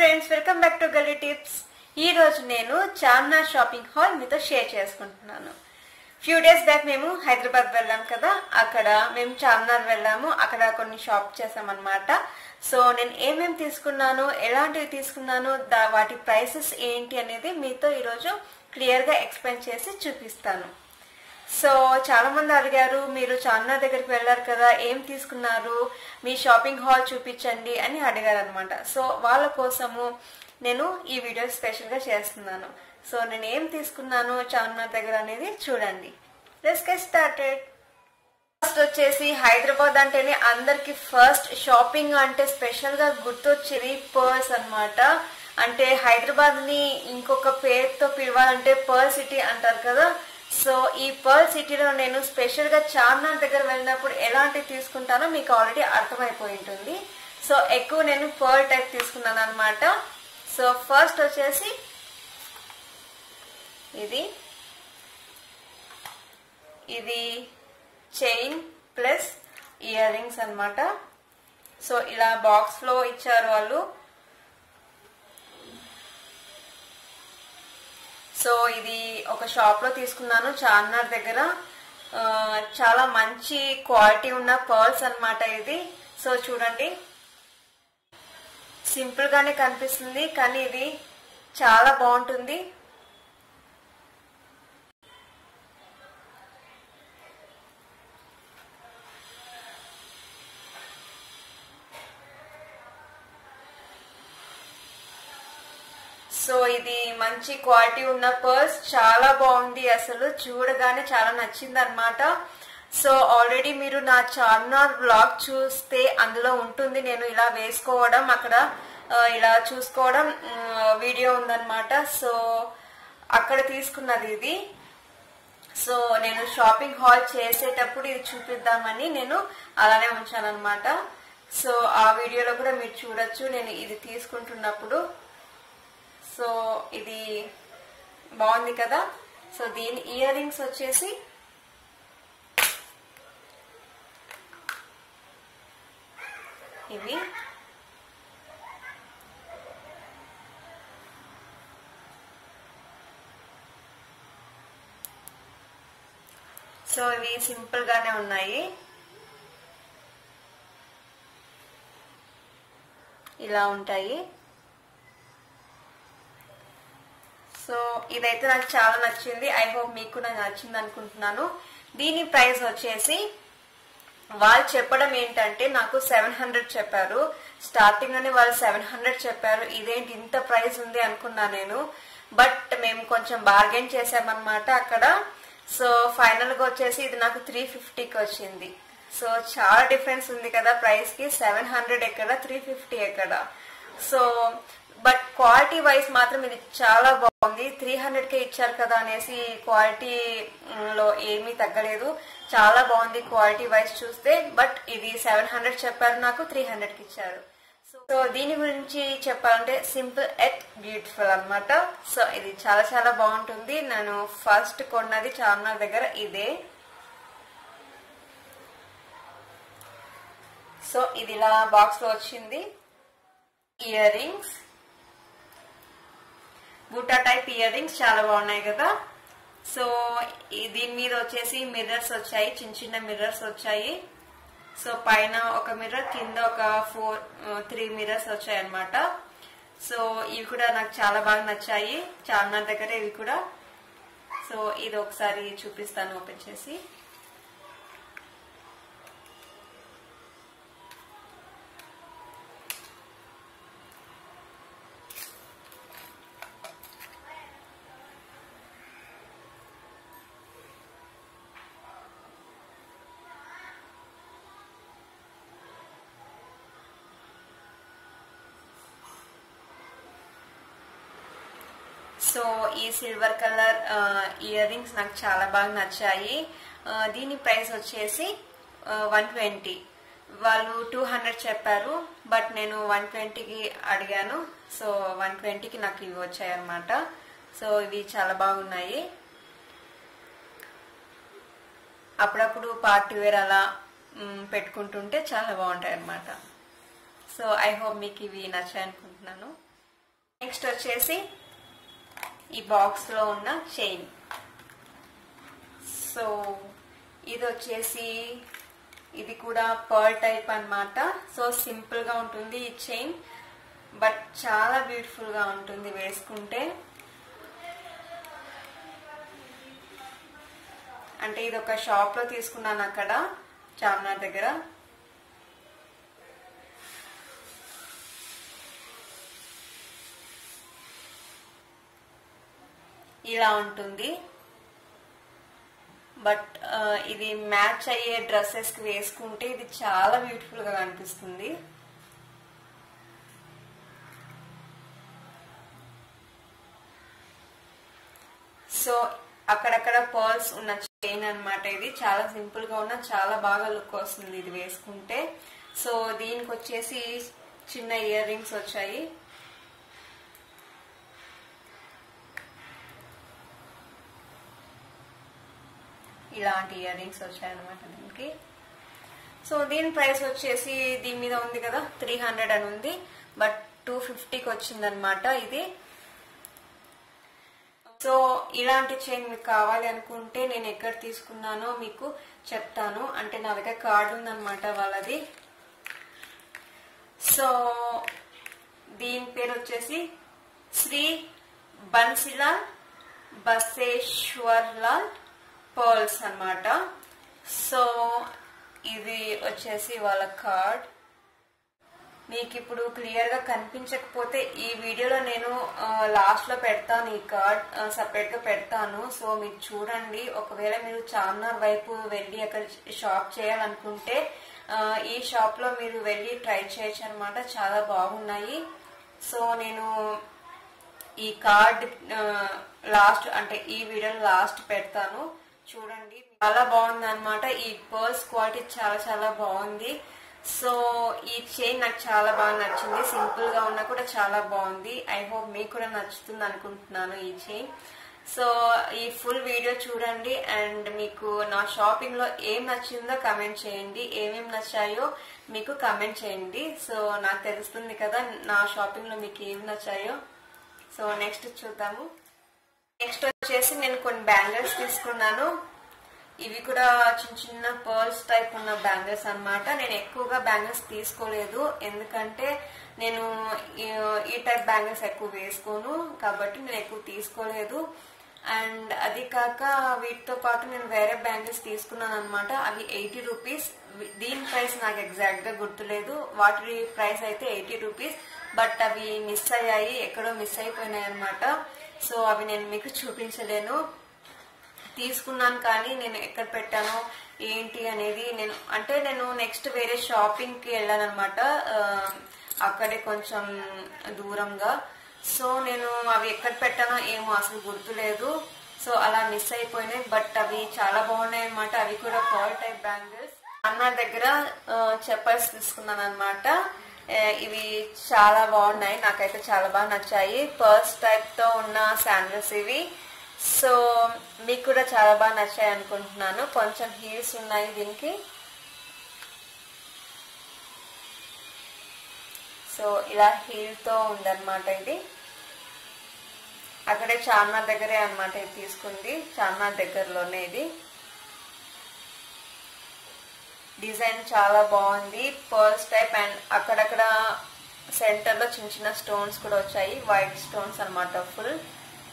Friends welcome back to Galli tips ఈ రోజు నేను చార్మినార్ షాపింగ్ హాల్ మీతో షేర్ చేసుకుంటున్నాను. ఫ్యూ డేస్ బ్యాక్ మేము హైదరాబాద్ వెళ్ళాం కదా అక్కడ మేము చార్మినార్ వెళ్ళాము అక్కడ కొన్ని షాప్ చేసామన్నమాట. సో నేను ఏమేమి తీసుకున్నాను ఎలాంటివి తీసుకున్నాను దా వాటి ప్రైసెస్ ఏంటి అనేది మీతో ఈరోజు క్లియర్గా ఎక్స్ప్లెయిన్ చేసి చూపిస్తాను. సో చాలా మంది అడిగారు మీరు చార్మినార్ దగ్గరికి వెళ్ళారు కదా ఏం తీసుకున్నారు? మీ షాపింగ్ హాల్ చూపించండి అని అడిగారు అనమాట సో వాళ్ళ కోసము నేను ఈ వీడియో స్పెషల్గా చేస్తున్నాను. సో నేను ఏం తీసుకున్నాను చార్మినార్ దగ్గర అనేది చూడండి. లెట్స్ గెట్ స్టార్టెడ్ ఫస్ట్ వచ్చేసి హైదరాబాద్ అంటేనే అందరికి ఫస్ట్ షాపింగ్ అంటే స్పెషల్గా గుర్తొచ్చేది పర్స్ అన్నమాట. అంటే హైదరాబాద్ని ఇంకొక పేరుతో పిలవాలంటే పర్ సిటీ అంటారు కదా సో ఈ పర్ల్ సిటీలో నేను స్పెషల్గా చార్మినార్ దగ్గర వెళ్ళినప్పుడు ఎలాంటివి తీసుకుంటానో మీకు ఆల్రెడీ అర్థమైపోయి ఉంటుంది సో ఎక్కువ నేను పర్ల్ టైప్ తీసుకున్నాను అనమాట సో ఫస్ట్ వచ్చేసి ఇది. ఇది చైన్ ప్లస్ ఇయర్ రింగ్స్ అనమాట సో ఇలా బాక్స్లో ఇచ్చారు వాళ్ళు. సో ఇది ఒక షాప్లో తీసుకున్నాను. చార్మినార్ దగ్గర. చాలా మంచి క్వాలిటీ ఉన్న పర్ల్స్ అనమాట ఇది. సో చూడండి. సింపుల్ గానే కనిపిస్తుంది కానీ ఇది చాలా బాగుంటుంది. సో ఇది మంచి క్వాలిటీ ఉన్న పర్స్. చాలా బాగుంది అసలు. చూడగానే చాలా నచ్చింది అనమాట సో ఆల్రెడీ మీరు నా చార్మినార్ బ్లాగ్ చూస్తే అందులో ఉంటుంది. నేను ఇలా వేసుకోవడం అక్కడ ఇలా చూసుకోవడం వీడియో ఉందన్నమాట. సో అక్కడ తీసుకున్నది ఇది. సో నేను షాపింగ్ హాల్ చేసేటప్పుడు ఇది చూపిద్దామని నేను అలానే ఉంచాను అనమాట సో ఆ వీడియోలో కూడా మీరు చూడొచ్చు. నేను ఇది తీసుకుంటున్నప్పుడు సో ఇది బాగుంది కదా. సో దీని ఇయర్ రింగ్స్ వచ్చేసి ఇవి. సో ఇవి సింపుల్ గానే ఉన్నాయి. ఇలా ఉంటాయి. సో ఇదైతే నాకు చాలా నచ్చింది. ఐ హోప్ మీకు కూడా నచ్చింది అనుకుంటున్నాను. దీని ప్రైస్ వచ్చేసి వాళ్ళు చెప్పడం ఏంటంటే నాకు సెవెన్ హండ్రెడ్ చెప్పారు. స్టార్టింగ్లోనే వాళ్ళు సెవెన్ హండ్రెడ్ చెప్పారు. ఇదేంటి ఇంత ప్రైస్ ఉంది అనుకున్నా నేను. బట్ మేము కొంచెం బార్గెన్ చేసామన్నమాట అక్కడ. సో ఫైనల్గా వచ్చేసి ఇది నాకు త్రీ ఫిఫ్టీకి వచ్చింది. సో చాలా డిఫరెన్స్ ఉంది కదా ప్రైస్కి సెవెన్ హండ్రెడ్ ఎక్కడ? త్రీ ఫిఫ్టీ ఎక్కడ? సో బట్ క్వాలిటీ వైజ్ మాత్రం ఇది చాలా బాగుంది. త్రీ హండ్రెడ్ కే ఇచ్చారు కదా అనేసి క్వాలిటీ లో ఏమీ తగ్గలేదు. చాలా బాగుంది క్వాలిటీ వైజ్ చూస్తే. బట్ ఇది సెవెన్ హండ్రెడ్ చెప్పారు నాకు త్రీ హండ్రెడ్కి ఇచ్చారు. సో దీని గురించి చెప్పాలంటే సింపుల్ ఎట్ బ్యూటిఫుల్ అన్నమాట. సో ఇది చాలా చాలా బాగుంటుంది. నేను ఫస్ట్ కొన్నది చార్మినార్ దగ్గర ఇదే. సో ఇది ఇలా బాక్స్లో వచ్చింది. ఇయర్ రింగ్స్ బూటా టైప్ ఇయర్ రింగ్స్ చాలా బాగున్నాయి కదా. సో దీని మీద వచ్చేసి మిర్రర్స్ వచ్చాయి చిన్న చిన్న మిర్రర్స్ వచ్చాయి. సో పైన ఒక మిర్రర్ కింద ఒక ఫోర్ త్రీ మిర్రర్స్ వచ్చాయి అనమాట సో ఇవి కూడా నాకు చాలా బాగా నచ్చాయి. చార్మినార్ దగ్గర ఇవి కూడా. సో ఇది ఒకసారి చూపిస్తాను ఓపెన్ చేసి. సో ఈ సిల్వర్ కలర్ ఇయర్ రింగ్స్ నాకు చాలా బాగా నచ్చాయి. దీని ప్రైస్ వచ్చేసి వన్ ట్వంటీ వాళ్ళు టూ హండ్రెడ్ చెప్పారు బట్ నేను వన్ ట్వంటీకి అడిగాను. సో వన్ ట్వంటీకి నాకు ఇవి వచ్చాయి అనమాట సో ఇవి చాలా బాగున్నాయి. అప్పుడప్పుడు పార్టీ వేర్ అలా పెట్టుకుంటుంటే చాలా బాగుంటాయి అన్నమాట సో ఐ హోప్ మీకు ఇవి నచ్చాయి అనుకుంటున్నాను నెక్స్ట్ వచ్చేసి ఈ బాక్స్లో ఉన్న చైన్. సో ఇది వచ్చేసి ఇది కూడా పర్ల్ టైప్ అన్నమాట. సో సింపుల్గా ఉంటుంది ఈ చైన్. బట్ చాలా బ్యూటిఫుల్గా ఉంటుంది వేసుకుంటే. అంటే ఇది ఒక షాప్లో తీసుకున్నాను అక్కడ చార్మినార్ దగ్గర. ఇలా ఉంటుంది. బట్ uh, ఇది మ్యాచ్ అయ్యే డ్రెస్సెస్కి వేసుకుంటే ఇది చాలా బ్యూటిఫుల్గా కనిపిస్తుంది. సో అక్కడక్కడ పర్ల్స్ ఉన్న చైన్ అన్నమాట ఇది. చాలా సింపుల్గా ఉన్న చాలా బాగా లుక్ వస్తుంది ఇది వేసుకుంటే. సో దీనికి వచ్చేసి చిన్న ఇయర్ రింగ్స్ వచ్చాయి. ఇలాంటి ఇయర్ రింగ్స్ వచ్చాయన్నమాట దీనికి. సో దీని ప్రైస్ వచ్చేసి దీని మీద ఉంది కదా త్రీ హండ్రెడ్ అని ఉంది. బట్ టూ ఫిఫ్టీకి వచ్చిందనమాట ఇది. సో ఇలాంటి చైన్ మీకు కావాలి అనుకుంటే నేను ఎక్కడ తీసుకున్నానో మీకు చెప్తాను. అంటే నా దగ్గర కార్డు ఉందన్నమాట వాళ్ళది. సో దీని పేరు వచ్చేసి శ్రీ బన్సిలాల్ బసేశ్వర్లాల్ పర్ల్స్ అనమాట సో ఇది వచ్చేసి వాళ్ళ కార్డ్. మీకు ఇప్పుడు క్లియర్గా కనిపించకపోతే ఈ వీడియోలో నేను లాస్ట్లో పెడతాను ఈ కార్డ్ సపరేట్గా పెడతాను. సో మీరు చూడండి. ఒకవేళ మీరు చార్మినార్ వైపు వెళ్ళి అక్కడ షాప్ చేయాలనుకుంటే ఈ షాప్లో మీరు వెళ్ళి ట్రై చేయొచ్చు అనమాట చాలా బాగున్నాయి. సో నేను ఈ కార్డ్ లాస్ట్ అంటే ఈ వీడియో లాస్ట్ పెడతాను. చూడండి. చాలా బాగుంది అనమాట ఈ పర్స్ క్వాలిటీ చాలా చాలా బాగుంది. సో ఈ చైన్ నాకు చాలా బాగా నచ్చింది. సింపుల్గా ఉన్నా కూడా చాలా బాగుంది. ఐ హోప్ మీకు కూడా నచ్చుతుంది అనుకుంటున్నాను ఈ చైన్. సో ఈ ఫుల్ వీడియో చూడండి. అండ్ మీకు నా షాపింగ్లో ఏం నచ్చిందో కమెంట్ చేయండి. ఏమేమి నచ్చాయో మీకు కమెంట్ చేయండి. సో నాకు తెలుస్తుంది కదా నా షాపింగ్లో మీకు ఏం నచ్చాయో. సో నెక్స్ట్ చూద్దాము. నెక్స్ట్ వచ్చేసి నేను కొన్ని బ్యాంగిల్స్ తీసుకున్నాను. ఇవి కూడా చిన్న చిన్న పర్ల్స్ టైప్ ఉన్న బ్యాంగిల్స్ అన్నమాట. నేను ఎక్కువగా బ్యాంగిల్స్ తీసుకోలేదు. ఎందుకంటే నేను ఈ- ఈ టైప్ బ్యాంగిల్స్ ఎక్కువ వేసుకోను. కాబట్టి నేను ఎక్కువ తీసుకోలేదు. అండ్ అది కాక వీటితో పాటు నేను వేరే బ్యాంగిల్స్ తీసుకున్నాను అనమాట అవి ఎయిటీ రూపీస్. దీని ప్రైస్ నాకు ఎగ్జాక్ట్గా గుర్తులేదు. వాటి ప్రైస్ అయితే ఎయిటీ రూపీస్. బట్ అవి మిస్ అయ్యాయి. ఎక్కడో మిస్ అయిపోయినాయి అనమాట సో అవి నేను మీకు చూపించలేను. తీసుకున్నాను కానీ నేను ఎక్కడ పెట్టాను ఏంటి అనేది నేను అంటే నేను నెక్స్ట్ వేరే షాపింగ్కి వెళ్ళాను అనమాట అక్కడే కొంచెం దూరంగా. సో నేను అవి ఎక్కడ పెట్టానో ఏమో అసలు గుర్తులేదు. సో అలా మిస్ అయిపోయినాయి. బట్ అవి చాలా బాగున్నాయి అనమాట అవి కూడా కాల్ టైప్ బ్యాంగిల్స్ అన్న దగ్గర చెప్పల్స్ తీసుకున్నాను అనమాట ఇవి చాలా బాగున్నాయి. నాకైతే చాలా బాగా నచ్చాయి. పర్స్ టైప్తో ఉన్న శాండిల్స్ ఇవి. సో మీకు కూడా చాలా బాగా నచ్చాయి అనుకుంటున్నాను. కొంచెం హీల్స్ ఉన్నాయి దీనికి. సో ఇలా హీల్తో ఉందన్నమాట ఇది. అక్కడే చార్మినార్ దగ్గరే అన్నమాట ఇది తీసుకుంది. చార్మినార్ దగ్గరలోనే ఇది. డిజైన్ చాలా బాగుంది. పర్ల్స్ టైప్ అండ్ అక్కడక్కడ సెంటర్లో చిన్న చిన్న స్టోన్స్ కూడా వచ్చాయి. వైట్ స్టోన్స్ అనమాట full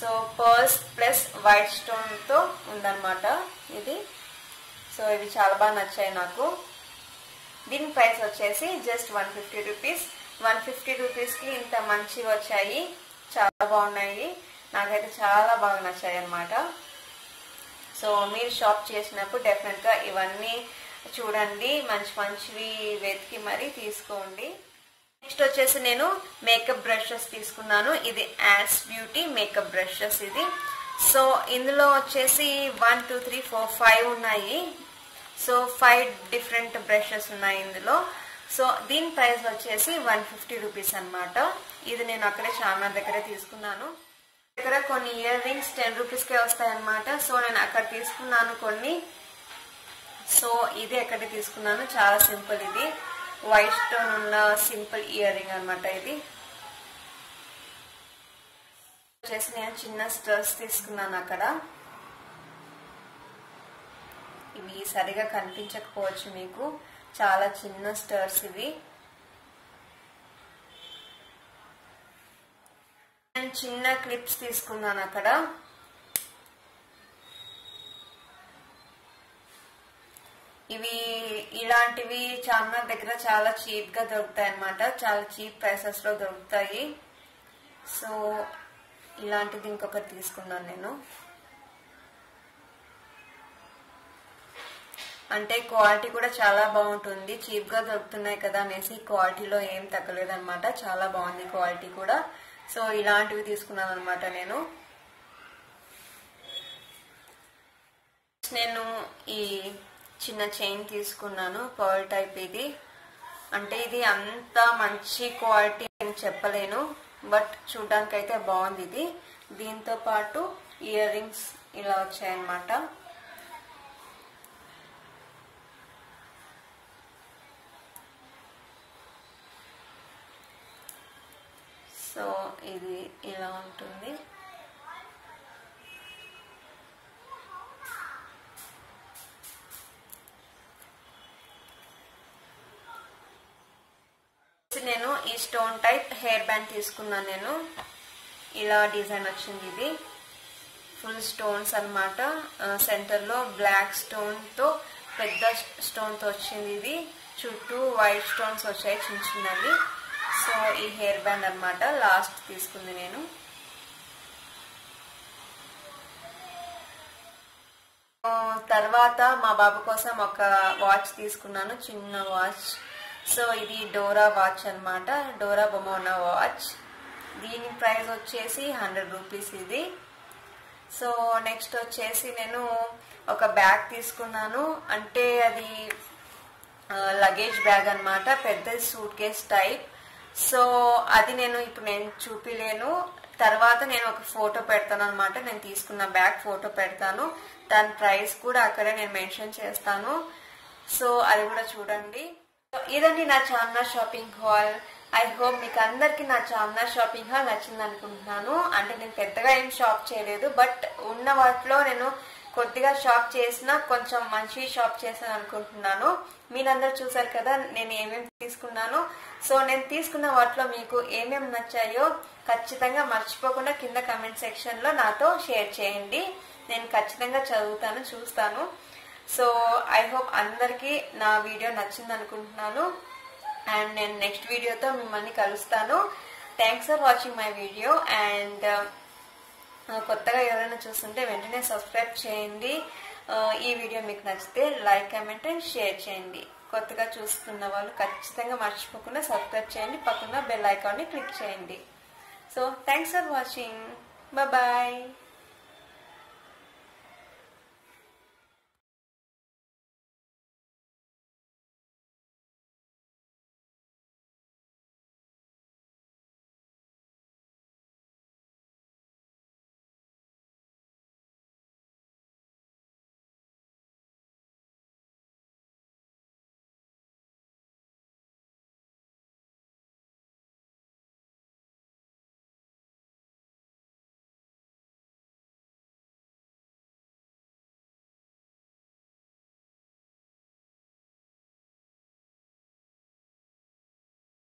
so pearls plus white స్టోన్తో ఉందన్నమాట ఇది. సో ఇవి చాలా బాగా నచ్చాయి నాకు. దీని ప్రైస్ వచ్చేసి just one fifty rupees one fifty రూపీస్కి ఇంత మంచివి వచ్చాయి. చాలా బాగున్నాయి. నాకైతే చాలా బాగా నచ్చాయి అనమాట సో మీరు షాప్ చేసినప్పుడు డెఫినెట్గా ఇవన్నీ చూడండి మంచి మంచివి వెతికి మరీ తీసుకోండి. నెక్స్ట్ వచ్చేసి నేను మేకప్ బ్రషెస్ తీసుకున్నాను. ఇది యాడ్స్ బ్యూటీ మేకప్ బ్రషెస్ ఇది. సో ఇందులో వచ్చేసి one two three four five ఉన్నాయి. సో ఫైవ్ డిఫరెంట్ బ్రషెస్ ఉన్నాయి ఇందులో. సో దీని ప్రైస్ వచ్చేసి వన్ ఫిఫ్టీ రూపీస్ అనమాట ఇది నేను అక్కడే చార్మినార్ దగ్గరే తీసుకున్నాను. దగ్గర కొన్ని ఇయర్ రింగ్స్ టెన్ రూపీస్కే వస్తాయన్నమాట. సో నేను అక్కడ తీసుకున్నాను కొన్ని. సో ఇది ఎక్కడ తీసుకున్నాను చాలా సింపుల్ ఇది. వైట్ స్టోన్ ఉన్న సింపుల్ ఇయర్ రింగ్ అనమాట ఇది. వచ్చేసి నేను చిన్న స్టర్స్ తీసుకున్నాను అక్కడ. ఇవి సరిగా కనిపించకపోవచ్చు మీకు. చాలా చిన్న స్టర్స్ ఇవి. నేను చిన్న క్లిప్స్ తీసుకున్నాను అక్కడ. ఇవి ఇలాంటివి చార్మినార్ దగ్గర చాలా చీప్గా దొరుకుతాయి అనమాట చాలా చీప్ ప్రైసెస్లో దొరుకుతాయి. సో ఇలాంటిది ఇంకొకటి తీసుకున్నాను నేను. అంటే క్వాలిటీ కూడా చాలా బాగుంటుంది. చీప్గా దొరుకుతున్నాయి కదా అనేసి క్వాలిటీలో ఏం తగ్గలేదనమాట చాలా బాగుంది క్వాలిటీ కూడా. సో ఇలాంటివి తీసుకున్నాను అనమాట నేను. నేను ఈ చిన్న చైన్ తీసుకున్నాను పర్ల్ టైప్ ఇది. అంటే ఇది అంత మంచి క్వాలిటీ అని చెప్పలేను బట్ చూడడానికి అయితే బాగుంది ఇది. దీంతో పాటు ఇయర్ రింగ్స్ ఇలా వచ్చాయన్నమాట. సో ఇది ఇలా ఉంటుంది నేను ఈ స్టోన్ టైప్ హెయిర్ బ్యాండ్ తీసుకున్నాను నేను. ఇలా డిజైన్ వచ్చింది ఇది. ఫుల్ స్టోన్స్ అనమాట సెంటర్లో బ్లాక్ స్టోన్తో పెద్ద స్టోన్తో వచ్చింది ఇది. చుట్టూ వైట్ స్టోన్స్ వచ్చాయి చిన్న చిన్నవి. సో ఈ హెయిర్ బ్యాండ్ అనమాట లాస్ట్ తీసుకుంది నేను. తర్వాత మా బాబు కోసం ఒక వాచ్ తీసుకున్నాను. చిన్న వాచ్ సో ఇది డోరా వాచ్ అనమాట డోరా బొమ్మ ఉన్న వాచ్. దీని ప్రైస్ వచ్చేసి హండ్రెడ్ రూపీస్ ఇది. సో నెక్స్ట్ వచ్చేసి నేను ఒక బ్యాగ్ తీసుకున్నాను. అంటే అది లగేజ్ బ్యాగ్ అనమాట పెద్ద సూట్ కేస్ టైప్ సో అది నేను ఇప్పుడు నేను చూపిలేను. తర్వాత నేను ఒక ఫోటో పెడతాను అనమాట నేను తీసుకున్న బ్యాగ్ ఫోటో పెడతాను. దాని ప్రైస్ కూడా అక్కడే నేను మెన్షన్ చేస్తాను. సో అది కూడా చూడండి. ఇదండి నా Charminar shopping hall. I hope మీకు అందరికి నా చార్మినార్ షాపింగ్ హాల్ నచ్చింది అనుకుంటున్నాను అంటే నేను పెద్దగా ఏం షాప్ చేయలేదు బట్ ఉన్న వాటిలో నేను కొద్దిగా షాప్ చేసిన కొంచెం మంచి షాప్ చేసాను అనుకుంటున్నాను. మీరందరూ చూసారు కదా నేను ఏమేమి తీసుకున్నాను. సో నేను తీసుకున్న వాటిలో మీకు ఏమేమి నచ్చాయో ఖచ్చితంగా మర్చిపోకుండా కింద కమెంట్ సెక్షన్లో నాతో షేర్ చేయండి. నేను ఖచ్చితంగా చదువుతాను చూస్తాను. సో ఐ హోప్ అందరికీ నా వీడియో నచ్చింది అనుకుంటున్నాను అండ్ నేను నెక్స్ట్ వీడియోతో మిమ్మల్ని కలుస్తాను. Thanks for watching my video and కొత్తగా ఎవరైనా చూస్తుంటే వెంటనే సబ్స్క్రైబ్ చేయండి. Uh, ఈ వీడియో మీకు నచ్చితే లైక్ కమెంట్ అండ్ షేర్ చేయండి. కొత్తగా చూస్తున్న వాళ్ళు ఖచ్చితంగా మర్చిపోకుండా సబ్స్క్రైబ్ చేయండి. పక్కన బెల్ ఐకాన్ని క్లిక్ చేయండి. So thanks for watching bye